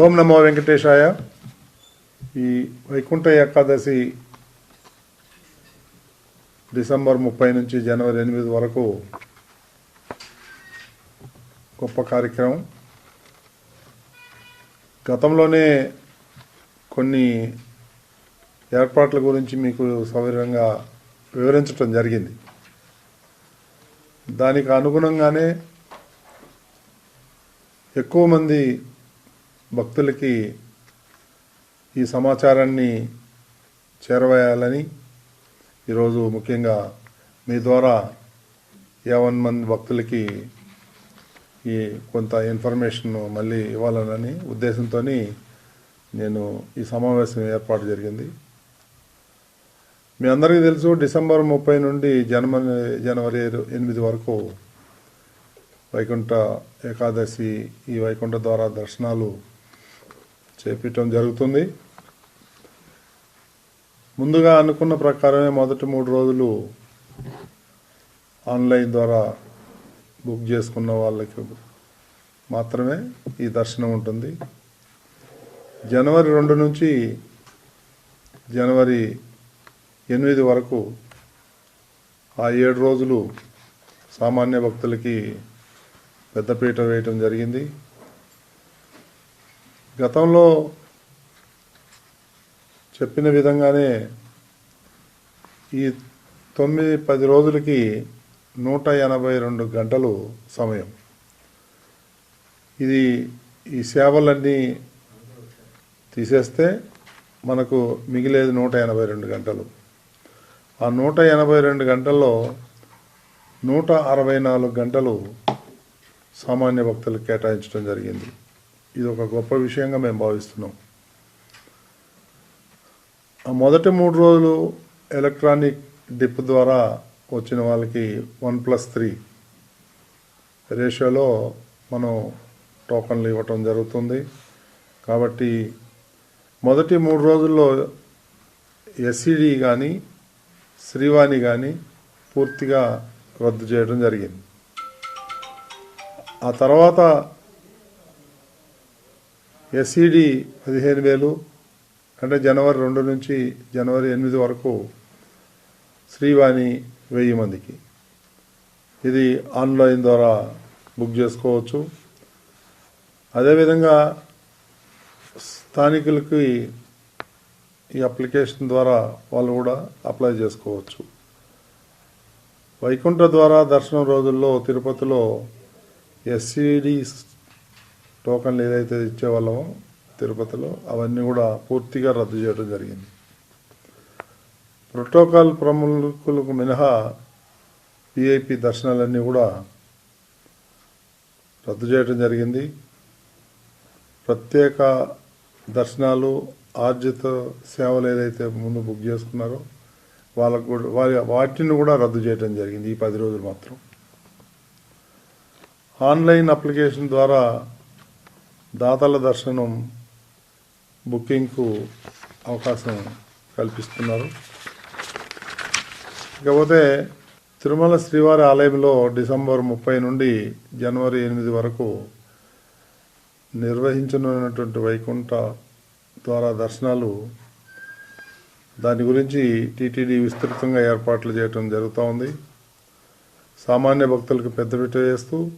ఓం నమో వెంకటేశాయ. ఈ వైకుంఠ ఏకాదశి డిసెంబర్ ముప్పై నుంచి జనవరి ఎనిమిది వరకు గొప్ప కార్యక్రమం. గతంలోనే కొన్ని ఏర్పాట్ల గురించి మీకు సౌకర్యంగా వివరించటం జరిగింది. దానికి అనుగుణంగానే ఎక్కువ మంది భక్తులకి ఈ సమాచారాన్ని చేరవేయాలని ఈరోజు ముఖ్యంగా మీ ద్వారా యావన్ మంది భక్తులకి ఈ కొంత ఇన్ఫర్మేషన్ మళ్ళీ ఇవ్వాలనని ఉద్దేశంతో నేను ఈ సమావేశం ఏర్పాటు జరిగింది. మీ అందరికీ తెలుసు డిసెంబర్ ముప్పై నుండి జన్మ జనవరి ఎనిమిది వరకు వైకుంఠ ఏకాదశి ఈ వైకుంఠ ద్వారా దర్శనాలు చేపించడం జరుగుతుంది. ముందుగా అనుకున్న ప్రకారమే మొదటి మూడు రోజులు ఆన్లైన్ ద్వారా బుక్ చేసుకున్న వాళ్ళకి మాత్రమే ఈ దర్శనం ఉంటుంది. జనవరి రెండు నుంచి జనవరి ఎనిమిది వరకు ఆ ఏడు రోజులు సామాన్య భక్తులకి పెద్దపీట వేయటం జరిగింది. గతంలో చెప్పిన విధంగానే ఈ తొమ్మిది పది రోజులకి నూట ఎనభై రెండు గంటలు సమయం. ఇది ఈ సేవలన్నీ తీసేస్తే మనకు మిగిలేది నూట ఎనభై రెండు గంటలు. ఆ నూట ఎనభై రెండు గంటల్లో నూట అరవై నాలుగు గంటలు సామాన్య భక్తులకు కేటాయించడం జరిగింది. ఇది ఒక గొప్ప విషయంగా మేము భావిస్తున్నాం. ఆ మొదటి మూడు రోజులు ఎలక్ట్రానిక్ డిప్ ద్వారా వచ్చిన వాళ్ళకి వన్ ప్లస్ త్రీ రేషియోలో మనం టోకన్లు ఇవ్వటం జరుగుతుంది. కాబట్టి మొదటి మూడు రోజుల్లో ఎస్సిడి కానీ శ్రీవాణి కానీ పూర్తిగా రద్దు చేయడం జరిగింది. ఆ తర్వాత ఎస్ఈడి పదిహేను వేలు అంటే జనవరి రెండు నుంచి జనవరి ఎనిమిది వరకు శ్రీవాణి వెయ్యి మందికి. ఇది ఆన్లైన్ ద్వారా బుక్ చేసుకోవచ్చు. అదేవిధంగా స్థానికులకి ఈ అప్లికేషన్ ద్వారా వాళ్ళు కూడా అప్లై చేసుకోవచ్చు. వైకుంఠ ద్వారా దర్శనం రోజుల్లో తిరుపతిలో ఎస్సిడి టోకన్లు ఏదైతే ఇచ్చేవాళ్ళమో తిరుపతిలో అవన్నీ కూడా పూర్తిగా రద్దు చేయడం జరిగింది. ప్రోటోకాల్ ప్రముఖులకు మినహా విఐపి దర్శనాలన్నీ కూడా రద్దు చేయడం జరిగింది. ప్రత్యేక దర్శనాలు ఆర్జిత సేవలు ఏదైతే ముందు బుక్ చేసుకున్నారో వాళ్ళకు కూడా వారి వాటిని కూడా రద్దు చేయడం జరిగింది ఈ పది రోజులు మాత్రం. ఆన్లైన్ అప్లికేషన్ ద్వారా దాతల దర్శనం బుకింగ్కు అవకాశం కల్పిస్తున్నారు. ఇకపోతే తిరుమల శ్రీవారి ఆలయంలో డిసెంబర్ ముప్పై నుండి జనవరి ఎనిమిది వరకు నిర్వహించనున్నటువంటి వైకుంఠ ద్వారా దర్శనాలు దాని గురించి టీటీడీ విస్తృతంగా ఏర్పాట్లు చేయటం జరుగుతూ ఉంది. సామాన్య భక్తులకు పెద్దపీట వేస్తూ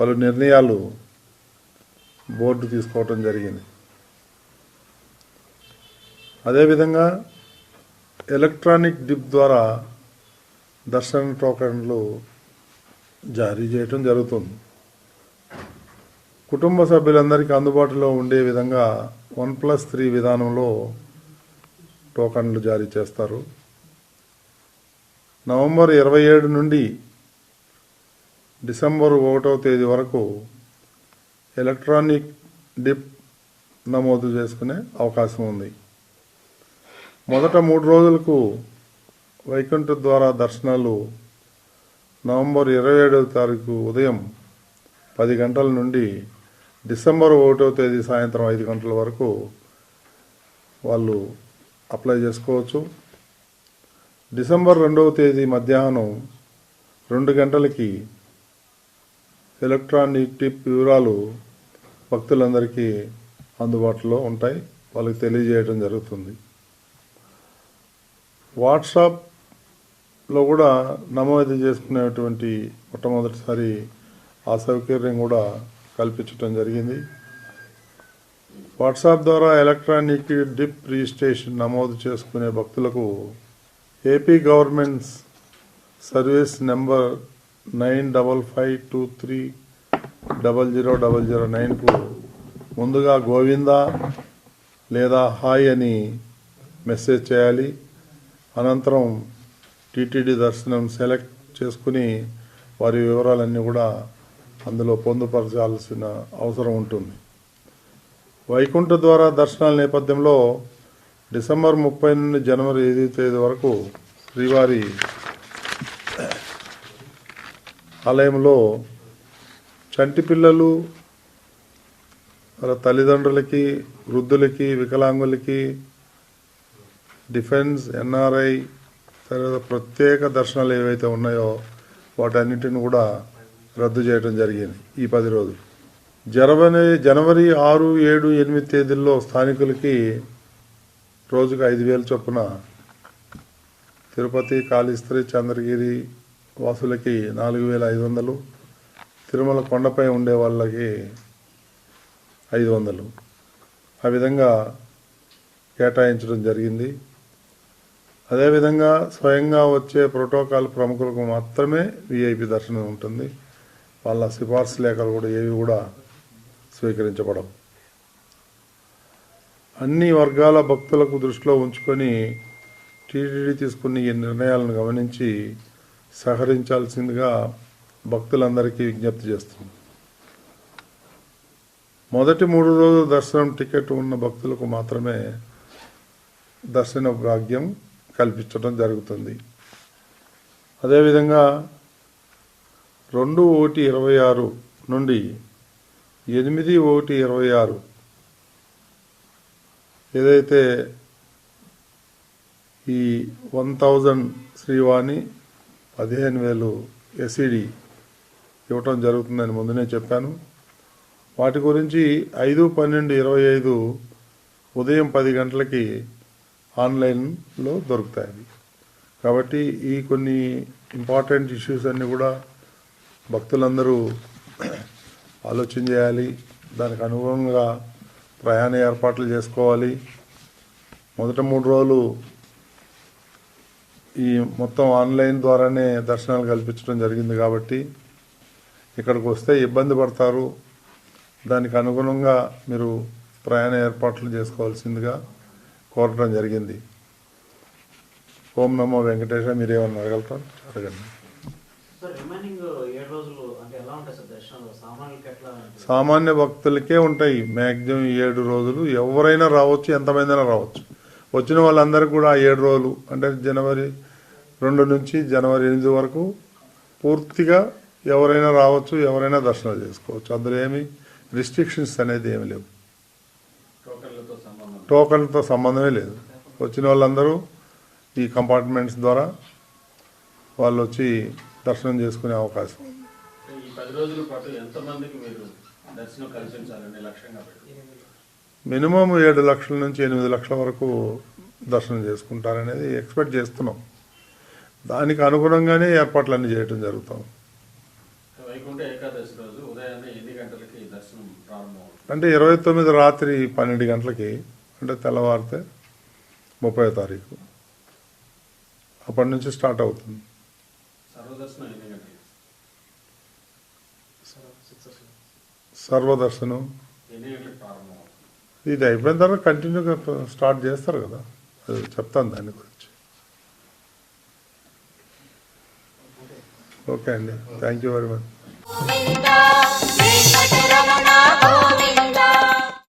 పలు నిర్ణయాలు బోర్డు తీసుకోవటం జరిగింది. అదేవిధంగా ఎలక్ట్రానిక్ డిప్ ద్వారా దర్శన టోకన్లు జారీ చేయటం జరుగుతుంది. కుటుంబ సభ్యులందరికీ అందుబాటులో ఉండే విధంగా వన్ ప్లస్ త్రీ విధానంలో టోకన్లు జారీ చేస్తారు. నవంబర్ ఇరవై ఏడు నుండి డిసెంబర్ ఒకటవ తేదీ వరకు ఎలక్ట్రానిక్ డిప్ నమోదు చేసుకునే అవకాశం ఉంది. మొదట మూడు రోజులకు వైకుంఠ ద్వారా దర్శనాలు నవంబర్ ఇరవై ఏడవ తారీఖు ఉదయం పది గంటల నుండి డిసెంబర్ ఒకటవ తేదీ సాయంత్రం ఐదు గంటల వరకు వాళ్ళు అప్లై చేసుకోవచ్చు. డిసెంబర్ రెండవ తేదీ మధ్యాహ్నం రెండు గంటలకి ఎలక్ట్రానిక్ టిప్ వివరాలు భక్తులందరికీ అందుబాటులో ఉంటాయి. వాళ్ళకి తెలియజేయడం జరుగుతుంది. వాట్సాప్లో కూడా నమోదు చేసుకునేటువంటి మొట్టమొదటిసారి ఆ సౌకర్యం కూడా కల్పించడం జరిగింది. వాట్సాప్ ద్వారా ఎలక్ట్రానిక్ డిప్ రిజిస్ట్రేషన్ నమోదు చేసుకునే భక్తులకు AP governments service number nine double five two three double zero double zero నైన్కు ముందుగా గోవిందా లేదా హాయ్ అని మెసేజ్ చేయాలి. అనంతరం టీటీడీ దర్శనం సెలెక్ట్ చేసుకుని వారి వివరాలన్నీ కూడా అందులో పొందుపరచాల్సిన అవసరం ఉంటుంది. వైకుంఠ ద్వారా దర్శనాల నేపథ్యంలో డిసెంబర్ ముప్పై నుండి జనవరి ఐదు తేదీ వరకు శ్రీవారి ఆలయంలో చంటి పిల్లలు వాళ్ళ తల్లిదండ్రులకి వృద్ధులకి వికలాంగులకి డిఫెన్స్ ఎన్ఆర్ఐ తర్వాత ప్రత్యేక దర్శనాలు ఏవైతే ఉన్నాయో వాటన్నిటిని కూడా రద్దు చేయడం జరిగింది ఈ పది రోజులు. జనవరి జనవరి ఆరు ఏడు ఎనిమిది తేదీల్లో స్థానికులకి రోజుకు ఐదు వేల చొప్పున తిరుపతి కాళీస్త్రి చంద్రగిరి వాసులకి నాలుగు వేల ఐదు వందలు తిరుమల కొండపై ఉండే వాళ్ళకి ఐదు వందలు. ఆ విధంగా కేటాయించడం జరిగింది. అదేవిధంగా స్వయంగా వచ్చే ప్రోటోకాల్ ప్రముఖులకు మాత్రమే విఐపి దర్శనం ఉంటుంది. వాళ్ళ సిఫార్సు లేఖలు కూడా ఏవి కూడా స్వీకరించబడవు. అన్ని వర్గాల భక్తులకు దృష్టిలో ఉంచుకొని టీటీడీ తీసుకున్న ఈ నిర్ణయాలను గమనించి సహకరించాల్సిందిగా భక్తులందరికీ విజ్ఞప్తి చేస్తుంది మొదటి మూడు రోజుల దర్శనం టికెట్ ఉన్న భక్తులకు మాత్రమే దర్శన భాగ్యం కల్పించడం జరుగుతుంది. అదేవిధంగా రెండు ఒకటి ఇరవై ఆరు నుండి ఎనిమిది ఒకటి ఇరవై ఆరు ఏదైతే ఈ వన్ థౌజండ్ శ్రీవాణి పదిహేను వేలు ఎస్ఈడి ఇవ్వటం జరుగుతుందని ముందునే చెప్పాను. వాటి గురించి ఐదు పన్నెండు ఇరవై ఐదు ఉదయం పది గంటలకి ఆన్లైన్లో దొరుకుతాయి. కాబట్టి ఈ కొన్ని ఇంపార్టెంట్ ఇష్యూస్ అన్నీ కూడా భక్తులందరూ ఆలోచన చేయాలి. దానికి అనుగుణంగా ప్రయాణ ఏర్పాట్లు చేసుకోవాలి. మొదట మూడు రోజులు ఈ మొత్తం ఆన్లైన్ ద్వారానే దర్శనాలు కల్పించడం జరిగింది కాబట్టి ఇక్కడికి వస్తే ఇబ్బంది పడతారు. దానికి అనుగుణంగా మీరు ప్రయాణ ఏర్పాట్లు చేసుకోవాల్సిందిగా కోరటం జరిగింది. ఓం నమో వెంకటేశ మీరేమన్నా అడగలుగుతారు అడగండి? సామాన్య భక్తులకే ఉంటాయి. మ్యాక్సిమం ఏడు రోజులు. ఎవరైనా రావచ్చు ఎంతమందైనా రావచ్చు. వచ్చిన వాళ్ళందరికీ కూడా ఏడు రోజులు అంటే జనవరి రెండు నుంచి జనవరి ఎనిమిది వరకు పూర్తిగా ఎవరైనా రావచ్చు ఎవరైనా దర్శనం చేసుకోవచ్చు. అందులో ఏమి రిస్ట్రిక్షన్స్ అనేది ఏమి లేవు. టోకన్లతో సంబంధం టోకన్లతో సంబంధమే లేదు. వచ్చిన వాళ్ళందరూ ఈ కంపార్ట్మెంట్స్ ద్వారా వాళ్ళు వచ్చి దర్శనం చేసుకునే అవకాశం. ఉంది. పది రోజుల పాటు ఎంతమందికి మీరు దర్శనం కల్పించాలని లక్ష్యంగా మినిమం ఏడు లక్షల నుంచి ఎనిమిది లక్షల వరకు దర్శనం చేసుకుంటారనేది ఎక్స్పెక్ట్ చేస్తున్నాం. దానికి అనుగుణంగానే ఏర్పాట్లన్నీ చేయడం జరుగుతాం. అంటే ఇరవై తొమ్మిది రాత్రి పన్నెండు గంటలకి అంటే తెల్లవారితే ముప్పై తారీఖు. అప్పటి నుంచి స్టార్ట్ అవుతుంది. సర్వదర్శనం ఎన్ని గంటలకి సర్వదర్శనం ఎన్ని గంటలకు ప్రారంభం అవుతుంది ఇది అయిపోయిన తర్వాత కంటిన్యూగా స్టార్ట్ చేస్తారు కదా. అది చెప్తాను దాని గురించి. ఓకే అండి. Thank you very much